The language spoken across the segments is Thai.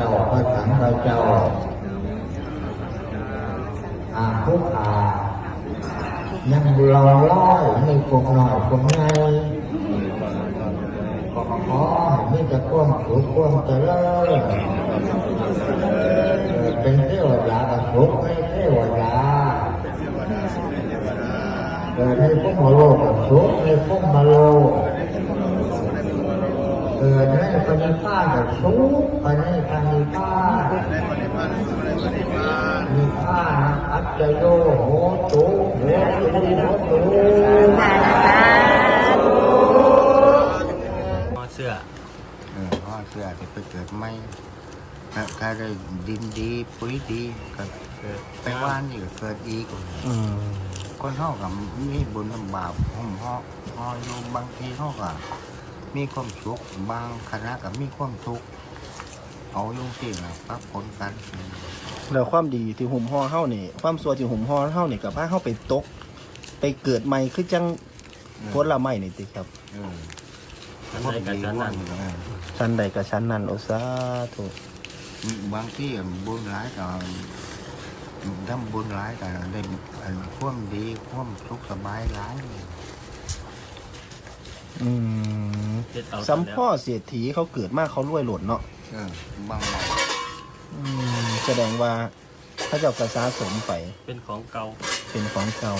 เจ้าพระสังฆเจ้าอาทุกอายังรอร้อยให้พวกหน่อยพวกไงก็ขอมีแต่ความสุขความเจริญเป็นเทวดาก็สุขให้เทวดาเกิดให้พวกมโลกก็สุขให้พวกมโลกเกิดให้ปณิพานก็สุข ปให้ปณิพานมีข้าอัจจโยโหตุโหตุโหตุห่อเสื้อเออพ่อเสื้อจะไปเกิดไม่ถ้าได้ดินดีปุ๋ยดีก็เกิดไปว่านอยู่เกิดอีกคนเท่ากับมีบุญลำบากห่มห่อห่ออยู่บางทีเท่ากับมีความสุขบางคณะกับมีความทุกข์ เอาอยุ่งสินะปรับผลกันแล้วความดีที่หุ่มห่อเฮานี่ ความสัวที่หุ่มห่อเฮานี่กับพาเฮาไปตก ไปเกิดใหม่คือจังผลละไม้นี่ติครับเอออันไหนกับชั้นนั้นเออชั้นใดกับชั้นนั้นโอสาธุบางที่บุญร้ายก็ทำบุญร้ายก็ได้อันความดีความสุขสบายร้ายอืมเฮ็ดเอาสัมพ่อเศรษฐีเขาเกิดมาเขารวยหล่นเนาะ เออบางวันอืมแสดงว่าพระเจ้ากระสาสมไปเป็นของเก่าเป็นของเก่า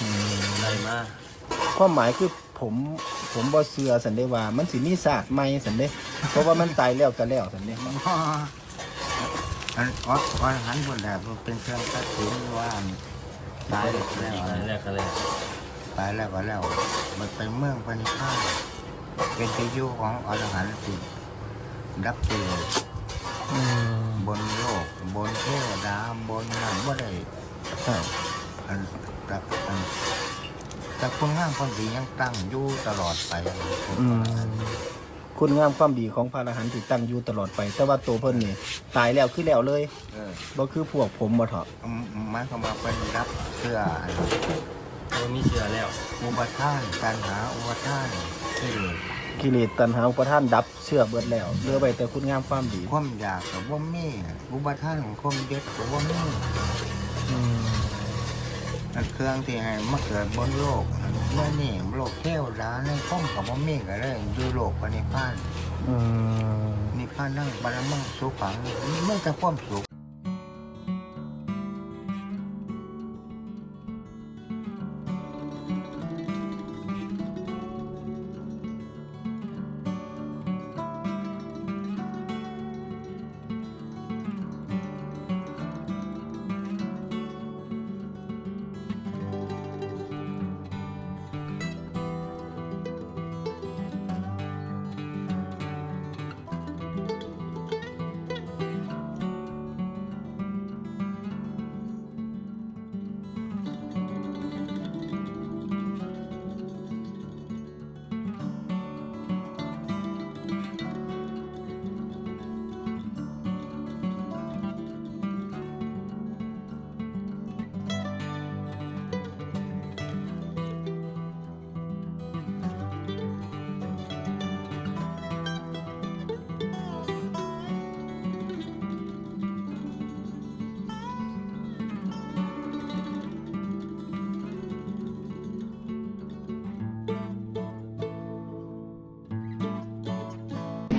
อืมได้มาความหมายคือผมผมบ่เสือสันเดว่า มันสิมีศาสตร์ใหม่สันเดเพราะว่ามันตายแล้วก็แล้วสันเดอันออดออดหันบนแดดมันเป็นเครื่องตัดสินว่าตายแล้วอีกแรกก็แล้วตายแล้วก็แล้ว มันเป็นเมืองปณิพานเป็นที่อยู่ของอรหันต์สิ ดับกิเลสอืมบนโลก บนเทวดาบนนั่นว่าได้ครับอันแต่อันแต่คุณงามความดียังตั้งอยู่ตลอดไปผมอืมคุณงามความดีของพระอรหันต์ที่ตั้งอยู่ตลอดไป แต่ว่าตัวเพิ่นนี่ตายแล้วคือแล้วเลยเออบ่คือพวกผมบ่เถาะหมายความว่าเป็นรับเสื้ออันบ่มีเสื้อแล้ว อุปทานการหาอุปทานที่ กิเลสตัณหาอุปทานดับเชื่อเบิดแล้วเหลือไว้แต่คุณงามความดีความอยากกับว่ามีอุปทานของความเด็ดกับว่ามีอืมอันเครื่องที่ให้มาเกิดบนโลกอันเมื่อนี่โลกเทวดาในข้องกับว่ามีก็เลยอยู่โลกปณิพานอืมนิพพานนั่งบารมังสุขังไม่จะความสุข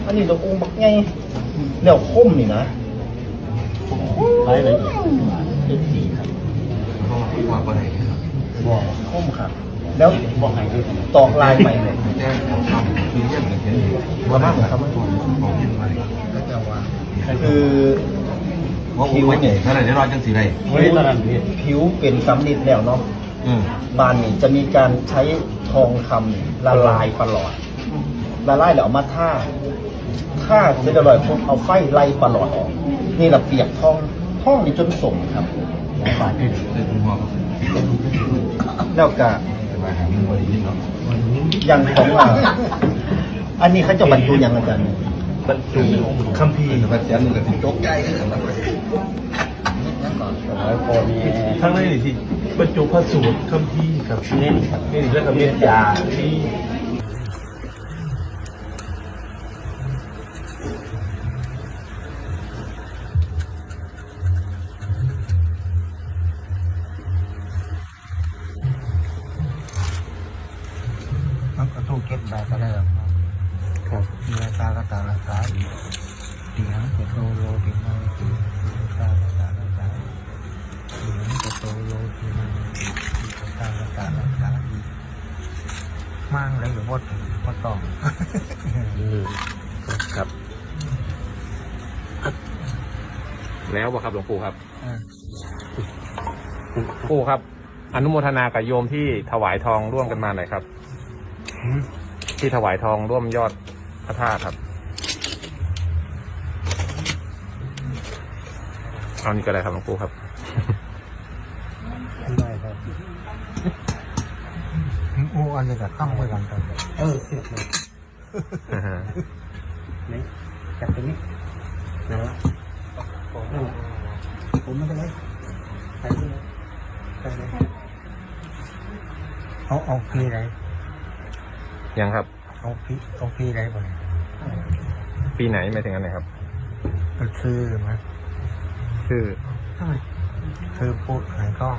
อันนี้ตัวองค์บักไงเดี๋ยวคมนี่นะไว้เลยเฮ็ดสีครับบ่คมครับ แล้วบ่ให้ด้วยตอกลายใหม่เลยบ่มากครับมันคือว่าผิวเนี่ยเท่าไหร่ได้ร้อยจังสีไรเฮ้ยตอนนั้นพี่ผิวเป็นสำลิดแล้วเนาะอืมบานนี่จะมีการใช้ทองคำละลายประหลอดละลายแล้วเอามาท่า ท่าเสร็จแล้วปุ๊บเอาไฟไล่ประหลอดออกนี่แหละเปียกทองทองนี่จนสมครับฝาดขึ้นเลยคุณพ่อแล้วก็จะมาหาเงินบริยิ่งเนาะยังของเราอันนี้เขาจะบรรจุยังอาจารย์บรรจุคัมภีร์แต่ว่าเสียงมันก็สิโจ๊กใกล้กันมันแล้วพอมีข้างในนี่ที่บรรจุพระสูตรคัมภีร์ครับเน้นครับนี่แล้วก็เม็ดยาที่ มั่งเลยหรือว่าว่าต้องลืมครับ แล้วบ่ครับหลวงปู่ครับอ่าปู่ครับ อนุโมทนากับโยมที่ถวายทองร่วมกันมาหน่อยครับ ที่ถวายทองร่วมยอดพระธาตุครับเอานี่ก็ได้ครับหลวงปู่ครับ ได้ครับ โอ้อันนี้ก็ตั้งไว้กันกันเออเสียบเลยนี่จับตรงนี้นะนั่นแหละผมไม่เป็นไรใส่เลยใส่เลยเอาเอาพีอะไรยังครับ เอาพีเอาพีอะไรไปปีไหนไม่ถึงอันไหนครับมันซื้อไหมคือทำไมซื้อพูดหายกล้อง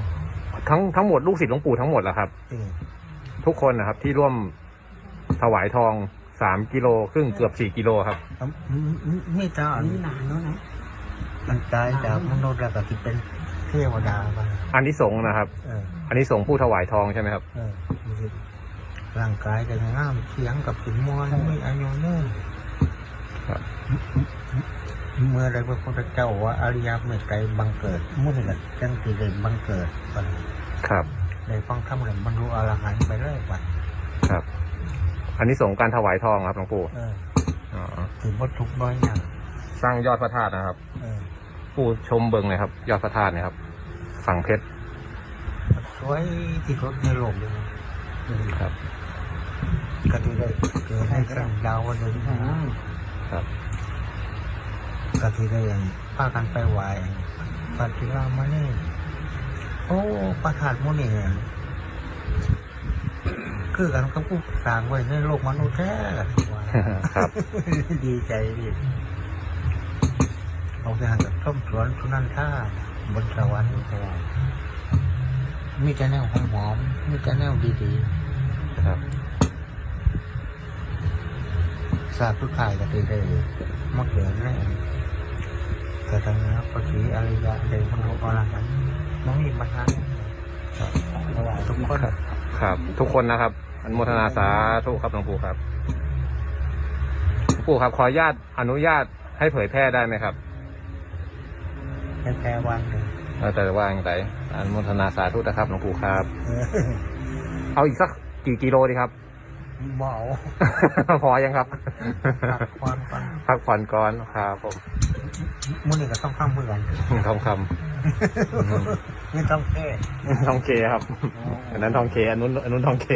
ทั้งทั้งหมดลูกศิษย์หลวงปู่ทั้งหมดเหรอครับจริง ทุกคนนะครับที่ร่วมถวายทองสามกิโลครึ่งเกือบสี่กิโลครับเอาไม่จ้าอันนี้นานแล้วนะ มันตายจากมนุษย์แล้วก็ที่เป็นเทวดาไปอันนี้สงส์นะครับ เออ อันนี้สงส์ผู้ถวายทองใช่ไหมครับ เออมีร่างกายจะงามเสียงกับสินมวลไม่อายุเนิ่นครับ เมื่อไรพระพุทธเจ้าว่าอริยเมตไตรบังเกิดมุ่นละจังสีเลยบังเกิดครับ เลยฟังคำเลยบรรลุอรหันต์ไปเลยไปครับ อันนี้สงส์การถวายทองครับหลวงปู่เอออ๋อถือวัตถุน้อยอย่างสร้างยอดพระธาตุนะครับ เออปู่ชมเบิงเลยครับ ยอดพระธาตุเนะครับ ฝั่งเพชรสวยที่สุดในโลกเลยนะครับ ก็ที่ได้เกิดให้สร้างดาววันหนึ่งครับ ก็ที่ได้พากันไปไหวปฏิรามานี่ โอ้ประธานโมนี่เนี่ยคือกันกับผู้สร้างไว้ในโลกมนุษย์แท้ว่าครับ ดีใจดิเอาไปหันกับต้มสวนสุนันท่าบนสวรรค์สวรรค์มีแต่แนวหอมหอมๆมีแต่แนวดีครับๆสาธุขายก็ตีได้มาเกิดแน่กระทั่งนะปฏิอริยะเดินคนรู้อรหันต์ น้องมีปัญหาทุกคนครับ ทุกคนนะครับอนุโมทนาสาธุครับหลวงปู่ครับหลวงปู่ครับ ขออนุญาตอนุญาตให้เผยแพร่ได้ไหมครับแค่แพ้วันหนึ่งเออแต่ว่าอย่างไรอนุโมทนาสาธุนะครับหลวงปู่ครับเออเอาอีกสักกี่กิโลดีครับเบาพอยังครับตัดความกันพักผ่อนก่อนครับผมมุ่นี่ก็ต้องข้ามเพื่อนทองคไม่ต้องแก้ำทองเคครับอันนั้นทองเคอันนู้นอันนู้นทองเค